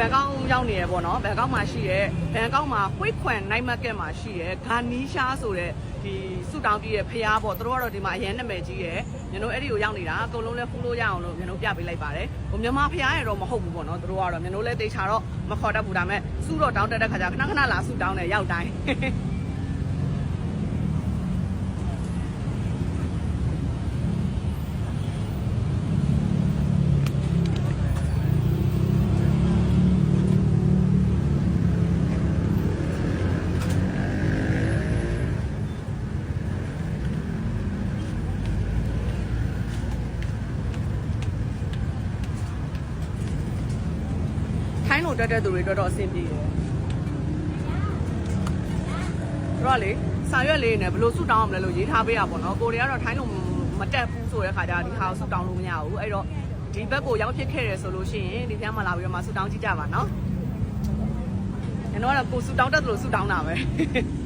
ဘန်ကောက်ရောက်နေရပေါ့နော်ဘန်ကောက်မှာရှိရဲဘန်ကောက်မှာဝိတ်ခွန်နိုင်မက်ကက်မှာရှိရဲဂါနီရှားဆိုတဲ့ဒီဆူတောင်းပြည့်ရဲ့ဖျားပေါ့သူတို့ကတော့ဒီမှာအရန်နာမည်ကြီးရဲညတို့အဲ့ဒီကိုရောက်နေတာအကုန်လုံးလဲဖူးလို့ရအောင်လို့ညတို့ပြပေးလိုက်ပါတယ်ဟိုမြန်မာဖျားရတော့မဟုတ်ဘူးပေါ့နော်သူတို့ကတော့ညတို့လဲတေချာတော့မခေါ်တတ်ဘူးဒါပေမဲ့ဆူတော့တောင်းတက်တဲ့ခါကျခဏခဏလာဆူတောင်းတယ်ရောက်တိုင်း ထိုင်းလိုတက်တဲ့သူတွေတော်တော်အဆင်ပြေတယ်။ဆိုတော့လေစာရွက်လေးနဲ့ဘယ်လိုဆူတောင်းအောင်လဲလို့ရေးထားပေးရပါတော့။ကိုတွေကတော့ထိုင်းလိုမတက်ဘူးဆိုတဲ့ခါကျဒီဟာကိုဆူတောင်းလို့မရဘူး။အဲ့တော့ဒီဘက်ကိုရောက်ဖြစ်ခဲ့တယ်ဆိုလို့ရှိရင်ဒီဖျားမှာလာပြီးတော့မှဆူတောင်းကြည့်ကြပါနော်။ကျွန်တော်ကတော့ကိုဆူတောင်းတက်တယ်လို့ဆူတောင်းတာပဲ။